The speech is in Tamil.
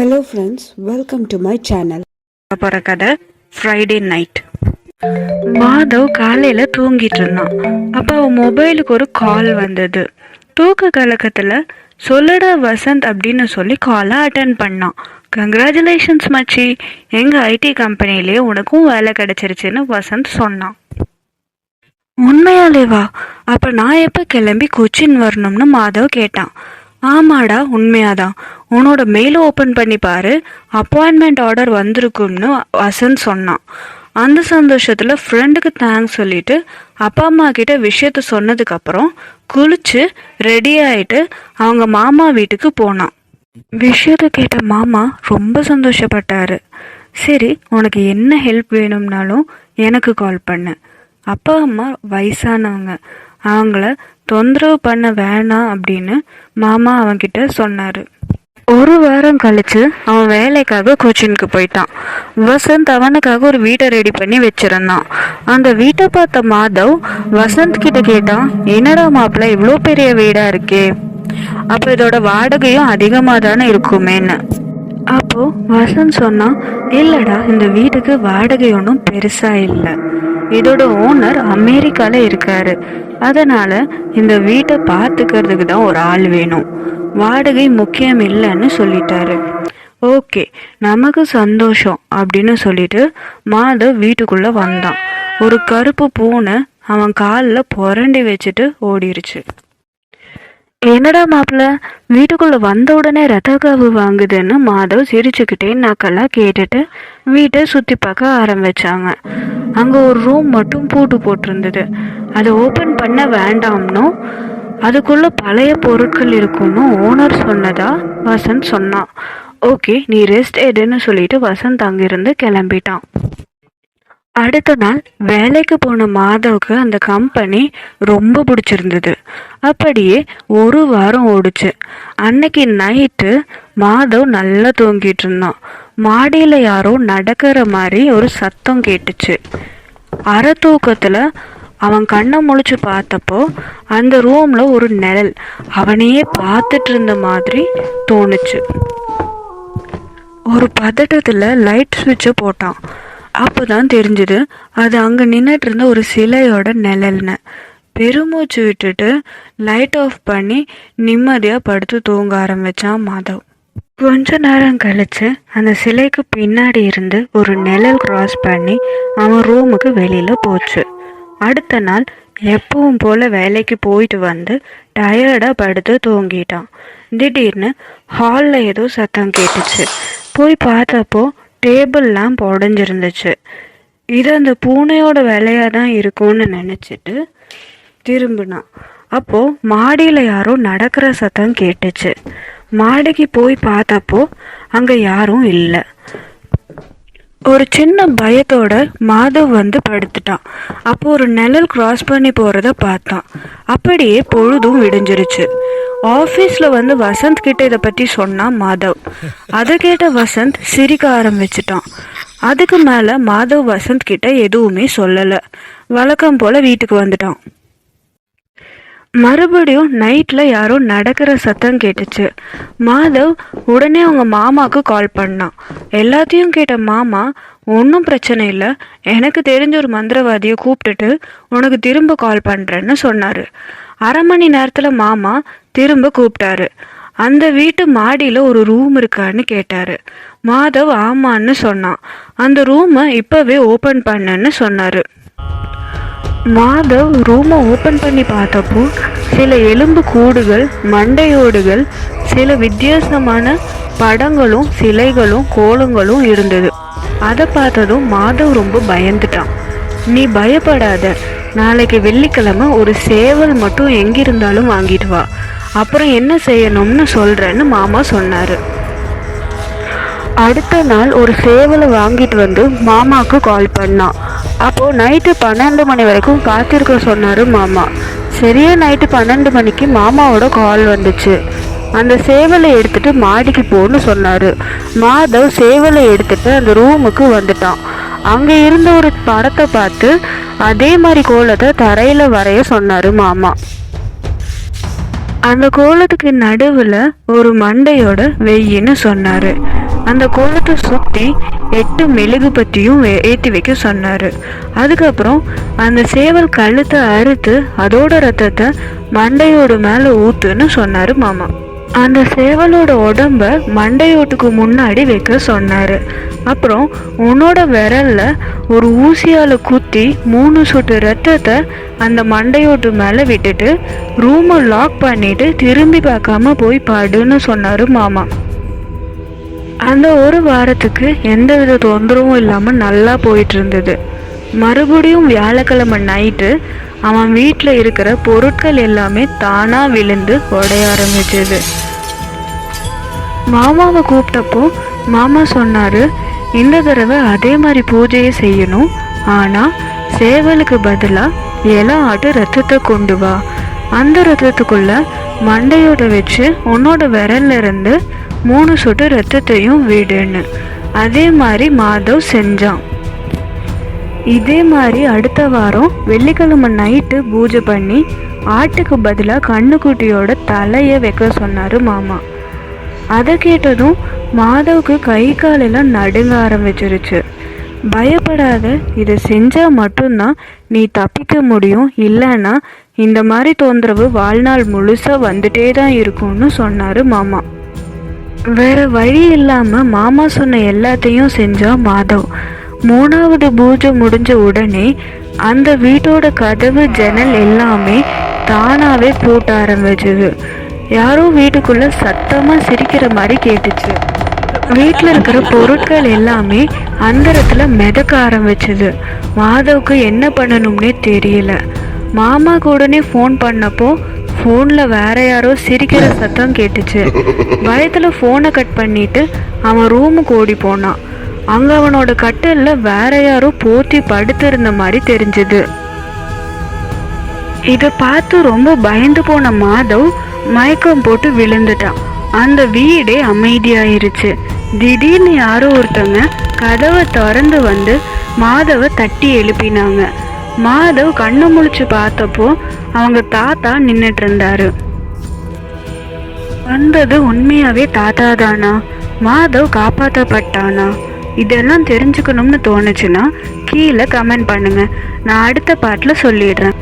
Hello friends welcome to my channel போகிற கதை ஃப்ரைடே நைட் மாதவ் காலையில் தூங்கிட்டு இருந்தான் அப்போ அவன் மொபைலுக்கு ஒரு கால் வந்தது. தூக்க கலக்கத்தில் சொல்லடா வசந்த் அப்படின்னு சொல்லி காலை அட்டன் பண்ணான். கங்க்ராச்சுலேஷன்ஸ் மச்சி. எங்கள் ஐடி கம்பெனிலேயே உனக்கும் வேலை கிடைச்சிருச்சுன்னு வசந்த் சொன்னான். உண்மையாலேவா? அப்போ நான் எப்போ கிளம்பி கொச்சின் வரணும்னு மாதவ் கேட்டான். ஆமாடா உண்மையாதான். உன்னோட மெயில் ஓப்பன் பண்ணி பாரு அப்பாயின்மெண்ட் ஆர்டர் வந்திருக்கும்னு வசந்த் சொன்னான். அந்த சந்தோஷத்தில் ஃப்ரெண்டுக்கு தேங்க்ஸ் சொல்லிட்டு அப்பா அம்மா கிட்ட விஷயத்த சொன்னதுக்கப்புறம் குளிச்சு ரெடி ஆயிட்டு அவங்க மாமா வீட்டுக்கு போனான். விஷயத்த கேட்ட மாமா ரொம்ப சந்தோஷப்பட்டாரு. சரி உனக்கு என்ன ஹெல்ப் வேணும்னாலும் எனக்கு கால் பண்ணு. அப்பா அம்மா வயசானவங்க. அவங்கள தொந்தரவு பண்ண வேணாம் அப்படின்னு மாமா அவன்கிட்ட சொன்னார். ஒரு வாரம் கழித்து அவன் வேலைக்காக கோச்சினுக்கு போயிட்டான். வசந்த் அவனுக்காக ஒரு வீட்டை ரெடி பண்ணி வச்சிருந்தான். அந்த வீட்டை பார்த்த மாதவ் வசந்த் கிட்ட கேட்டான் என்னடா மாப்பிள்ள இவ்வளோ பெரிய வீடாக இருக்கே? அப்போ இதோட வாடகையும் அதிகமாக தானே இருக்குமேன்னு. அப்போ வசந்த் சொன்னான் இல்லடா இந்த வீட்டுக்கு வாடகை ஒன்றும் பெருசா இல்லை. இதோட ஓனர் அமெரிக்கால இருக்காரு. அதனால் இந்த வீட்டை பார்த்துக்கிறதுக்கு தான் ஒரு ஆள் வேணும். வாடகை முக்கியம் இல்லைன்னு சொல்லிட்டாரு. ஓகே நமக்கு சந்தோஷம் அப்படின்னு சொல்லிட்டு மாதவ் வீட்டுக்குள்ளே வந்தான். ஒரு கருப்பு பூனை அவன் காலில் புரண்டி வச்சுட்டு ஓடிருச்சு. என்னடா மாப்பிள்ள வீட்டுக்குள்ளே வந்த உடனே ரத்தக்காவு வாங்குதுன்னு மாதவ் சிரிச்சுக்கிட்டே நக்கெல்லாம் கேட்டுட்டு வீட்டை சுற்றி பார்க்க ஆரம்பிச்சாங்க. அங்கே ஒரு ரூம் மட்டும் பூட்டு போட்டிருந்தது. அதை ஓப்பன் பண்ண வேண்டாம்னோ? அதுக்குள்ளே பழைய பொருட்கள் இருக்கும்னு ஓனர் சொன்னதா? வசந்த் சொன்னான். ஓகே நீ ரெஸ்ட் எடுன்னு சொல்லிட்டு வசந்த் அங்கிருந்து கிளம்பிட்டான். அடுத்த நாள் வேலைக்கு போன மாதவுக்கு அந்த கம்பெனி ரொம்ப பிடிச்சிருந்தது. அப்படியே ஒரு வாரம் ஓடுச்சு. அன்னைக்கு நைட்டு மாதவ் நல்லா தூங்கிட்டு இருந்தான். மாடியில் யாரோ நடக்கிற மாதிரி ஒரு சத்தம் கேட்டுச்சு. அரை தூக்கத்தில் அவன் கண்ணை முழிச்சு பார்த்தப்போ அந்த ரூமில் ஒரு நிழல் அவனையே பார்த்துட்டு இருந்த மாதிரி தோணுச்சு. ஒரு பதட்டத்தில் லைட் சுவிட்சை போட்டான். அப்போ தான் தெரிஞ்சுது அது அங்கே நின்றுட்டு இருந்த ஒரு சிலையோட நிழல்னு. பெருமூச்சு விட்டுட்டு லைட் ஆஃப் பண்ணி நிம்மதியாக படுத்து தூங்க ஆரம்பிச்சான் மாதவ். கொஞ்ச நேரம் கழிச்சு அந்த சிலைக்கு பின்னாடி இருந்து ஒரு நிழல் கிராஸ் பண்ணி அவன் ரூமுக்கு வெளியில் போச்சு. அடுத்த நாள் எப்பவும் போல வேலைக்கு போயிட்டு வந்து டயர்டாக படுத்து தூங்கிட்டான். திடீர்னு ஹாலில் ஏதோ சத்தம் கேட்டுச்சு. போய் பார்த்தப்போ டேபிள்லாம் உடஞ்சிருந்துச்சு இது அந்த பூனையோட வேலையாக தான் இருக்கும்னு நினச்சிட்டு திரும்பினான். அப்போது மாடியில் யாரோ நடக்கிற சத்தம் கேட்டுச்சு. மாடிக்கு போய் பார்த்தப்போ அங்கே யாரும் இல்லை. ஒரு சின்ன பயத்தோட மாதவ் வந்து படுத்துட்டான். அப்போ ஒரு நிழல் கிராஸ் பண்ணி போகிறத பார்த்தான். அப்படியே பொழுதும் விடிஞ்சிருச்சு. ஆஃபீஸில் வந்து வசந்த் கிட்ட இதை பற்றி சொன்னான் மாதவ். அதை கேட்ட வசந்த் சிரிக்க ஆரம்பிச்சிட்டான். அதுக்கு மேலே மாதவ் வசந்த் கிட்ட எதுவுமே சொல்லலை. வழக்கம் போல் வீட்டுக்கு வந்துட்டான். மறுபடியும் நைட்டில் யாரோ நடக்கிற சத்தம் கேட்டுச்சு. மாதவ் உடனே அவங்க மாமாவுக்கு கால் பண்ணான். எல்லாத்தையும் கேட்ட மாமா ஒன்றும் பிரச்சனை இல்லை. எனக்கு தெரிஞ்ச ஒரு மந்திரவாதியை கூப்பிட்டுட்டு உனக்கு திரும்ப கால் பண்ணுறேன்னு சொன்னார். அரை மணி நேரத்தில் மாமா திரும்ப கூப்பிட்டாரு. அந்த வீட்டு மாடியில் ஒரு ரூம் இருக்கான்னு கேட்டார். மாதவ் ஆமான்னு சொன்னான். அந்த ரூமை இப்போவே ஓப்பன் பண்ணுன்னு சொன்னார். மாதவ் ரூமை ஓப்பன் பண்ணி பார்த்தப்போ சில எலும்பு கூடுகள் மண்டையோடுகள் சில வித்தியாசமான படங்களும் சிலைகளும் கோலங்களும் இருந்தது. அதை பார்த்ததும் மாதவ் ரொம்ப பயந்துட்டான். நீ பயப்படாத. நாளைக்கு வெள்ளிக்கிழமை ஒரு சேவல் மட்டும் எங்கிருந்தாலும் வாங்கிட்டு வா. அப்புறம் என்ன செய்யணும்னு சொல்கிறேன்னு மாமா சொன்னார். அடுத்த நாள் ஒரு சேவலை வாங்கிட்டு வந்து மாமாவுக்கு கால் பண்ணான் அப்போது நைட்டு பன்னெண்டு மணி வரைக்கும் காத்திருக்க சொன்னார் மாமா. சரியா நைட்டு பன்னெண்டு மணிக்கு மாமாவோட கால் வந்துச்சு. அந்த சேவலை எடுத்துட்டு மாடிக்கு போன்னு சொன்னார். மாதவ் சேவலை எடுத்துட்டு அந்த ரூமுக்கு வந்துட்டான். அங்கே இருந்த ஒரு படத்தை பார்த்து அதே மாதிரி கோலத்தை தரையில் வரைய சொன்னார் மாமா. அந்த கோலத்துக்கு நடுவில் ஒரு மண்டையோட வெயின்னு சொன்னார். அந்த கோலத்தை சுற்றி எட்டு மெழுகு பற்றியும் ஏற்றி வைக்க சொன்னார். அதுக்கப்புறம் அந்த சேவல் கழுத்தை அறுத்து அதோட ரத்தத்தை மண்டையோடு மேலே ஊத்துன்னு சொன்னார் மாமா. அந்த சேவலோட உடம்ப மண்டையோட்டுக்கு முன்னாடி வைக்க சொன்னார். அப்புறம் உன்னோட விரலில் ஒரு ஊசியால் குத்தி மூணு சொட்டு ரத்தத்தை அந்த மண்டையோட்டு மேலே விட்டுட்டு ரூமை லாக் பண்ணிட்டு திரும்பி பார்க்காம போய் பாடுன்னு சொன்னார் மாமா. அந்த ஒரு வாரத்துக்கு எந்தவித தொந்தரவும் இல்லாமல் நல்லா போயிட்டு இருந்தது மறுபடியும் வியாழக்கிழமை நைட்டு அவன் வீட்டில் இருக்கிற பொருட்கள் எல்லாமே தானாக விழுந்து உடைய ஆரம்பிச்சது. மாமாவை கூப்பிட்டப்போ மாமா சொன்னார் இந்த தடவை அதே மாதிரி பூஜையை செய்யணும். ஆனால் சேவலுக்கு பதிலாக இலை ஆட்டு ரத்தத்தை கொண்டு வா. அந்த ரத்தத்துக்குள்ளே மண்டையோட வச்சு உன்னோட விரல்ல இருந்து மூணு சொட்டு ரத்தத்தையும் விடுன்னு. அதே மாதிரி மாதவ் செஞ்சான். இதே மாதிரி அடுத்த வாரம் வெள்ளிக்கிழமை நைட்டு பூஜை பண்ணி ஆட்டுக்கு பதிலாக கண்ணுக்குட்டியோட தலையை வைக்க சொன்னார் மாமா. அதை கேட்டதும் மாதவுக்கு கை காலெல்லாம் நடுங்க ஆரம்பிச்சிருச்சு. பயப்படாத இதை செஞ்சால் மட்டும்தான் நீ தப்பிக்க முடியும். இல்லைன்னா இந்த மாதிரி தொந்தரவு வாழ்நாள் முழுசாக வந்துட்டே தான் இருக்கும்னு சொன்னார் மாமா. வேற வழி இல்லாம மாமா சொன்ன எல்லாத்தையும் செஞ்சா மாதவ். மூணாவது பூஜை முடிஞ்ச உடனே அந்த வீட்டோட கதவு ஜன்னல் எல்லாமே தானாவே பூட்ட ஆரம்பிச்சது. யாரோ வீட்டுக்குள்ள சத்தமா சிரிக்கிற மாதிரி கேட்டுச்சு. வீட்டில் இருக்கிற பொருட்கள் எல்லாமே அந்தரத்தில் மிதக்க ஆரம்பிச்சது. மாதவுக்கு என்ன பண்ணணும்னே தெரியல. மாமாக்கு உடனே ஃபோன் பண்ணப்போ ஃபோனில் வேற யாரோ சிரிக்கிற சத்தம் கேட்டுச்சு. பயத்தில் ஃபோனை கட் பண்ணிட்டு அவன் ரூமுக்கு ஓடி போனான். அங்கே அவனோட கட்டிலில் வேற யாரோ போத்தி படுத்திருந்த மாதிரி தெரிஞ்சது. இதை பார்த்து ரொம்ப பயந்து போன மாதவ் மயக்கம் போட்டு விழுந்துட்டான். அந்த வீடே அமைதியாயிருச்சு. திடீர்னு யாரோ ஒருத்தவங்க கதவை திறந்து வந்து மாதவை தட்டி எழுப்பினாங்க. மாதவ் கண்ணை முழிச்சு பார்த்தப்போ அவங்க தாத்தா நின்றுட்டு இருந்தாரு வந்தது உண்மையாவே தாத்தா தானா மாதவ் காப்பாற்றப்பட்டானா இதெல்லாம் தெரிஞ்சுக்கணும்னு தோணுச்சுன்னா கீழே கமெண்ட் பண்ணுங்க. நான் அடுத்த பாட்டில் சொல்லிடுறேன்.